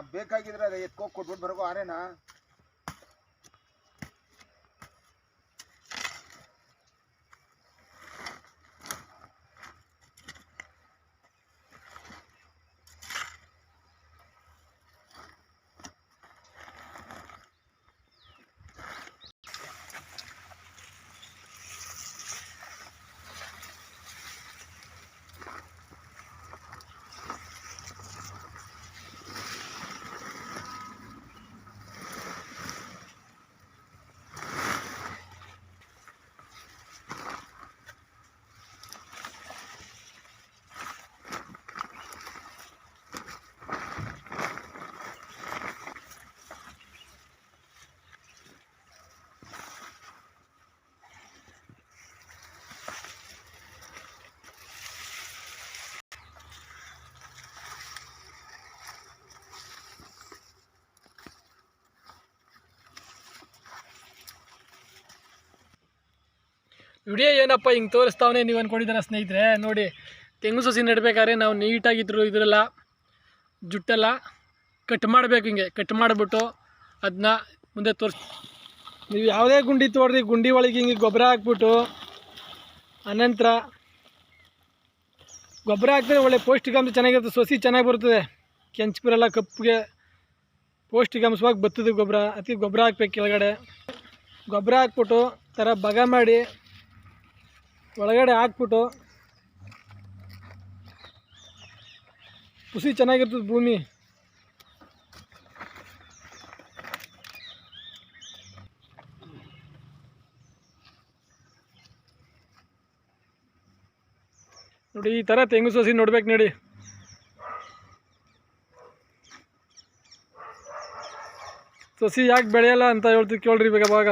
ಬೇಕಾಗಿದ್ರೆ ಅದೇ ಎತ್ಕೋ ಕೊಟ್ಬಿಟ್ಟು ಬರಕೋ ಆರೇನಾ? ವಿಡಿಯೋ ಏನಪ್ಪ ಹಿಂಗೆ ತೋರಿಸ್ತಾವನೆ ನೀವು ಅಂದ್ಕೊಂಡಿದ್ದೀರ ಸ್ನೇಹಿತರೆ? ನೋಡಿ, ತೆಂಗು ಸಸಿ ನೆಡ್ಬೇಕಾದ್ರೆ ನಾವು ನೀಟಾಗಿದ್ರು ಇದ್ರಲ್ಲ, ಜುಟ್ಟೆಲ್ಲ ಕಟ್ ಮಾಡಬೇಕು ಹಿಂಗೆ ಕಟ್ ಮಾಡಿಬಿಟ್ಟು ಅದನ್ನ ಮುಂದೆ ತೋರಿಸ್ ನೀವು ಯಾವುದೇ ಗುಂಡಿ ತೋಡ್ರಿ, ಗುಂಡಿ ಒಳಗೆ ಹಿಂಗೆ ಗೊಬ್ಬರ ಹಾಕ್ಬಿಟ್ಟು ಅನಂತರ ಗೊಬ್ಬರ ಹಾಕಿದ್ರೆ ಒಳ್ಳೆ ಪೌಷ್ಟಿಕಾಂಶ ಚೆನ್ನಾಗಿರುತ್ತೆ, ಸಸಿ ಚೆನ್ನಾಗಿ ಬರ್ತದೆ. ಕೆಂಚು ಬರಲ್ಲ ಕಪ್ಪಿಗೆ ಪೌಷ್ಟಿಕಾಂಶವಾಗಿ ಬರ್ತದೆ ಗೊಬ್ಬರ, ಅತಿ ಗೊಬ್ಬರ ಹಾಕ್ಬೇಕು ಕೆಳಗಡೆ. ಗೊಬ್ಬರ ಹಾಕ್ಬಿಟ್ಟು ಥರ ಬಗ ಮಾಡಿ ಒಳಗಡೆ ಹಾಕ್ಬಿಟ್ಟು ಖುಷಿ ಚೆನ್ನಾಗಿರ್ತದೆ ಭೂಮಿ ನೋಡಿ ಈ ಥರ ತೆಂಗು ಸಸಿ ನೋಡ್ಬೇಕು ನೋಡಿ ಸಸಿ ಯಾಕೆ ಬೆಳೆಯಲ್ಲ ಅಂತ ಹೇಳ್ತೀವಿ ಕೇಳ್ರಿ ಇವಾಗ ಅವಾಗ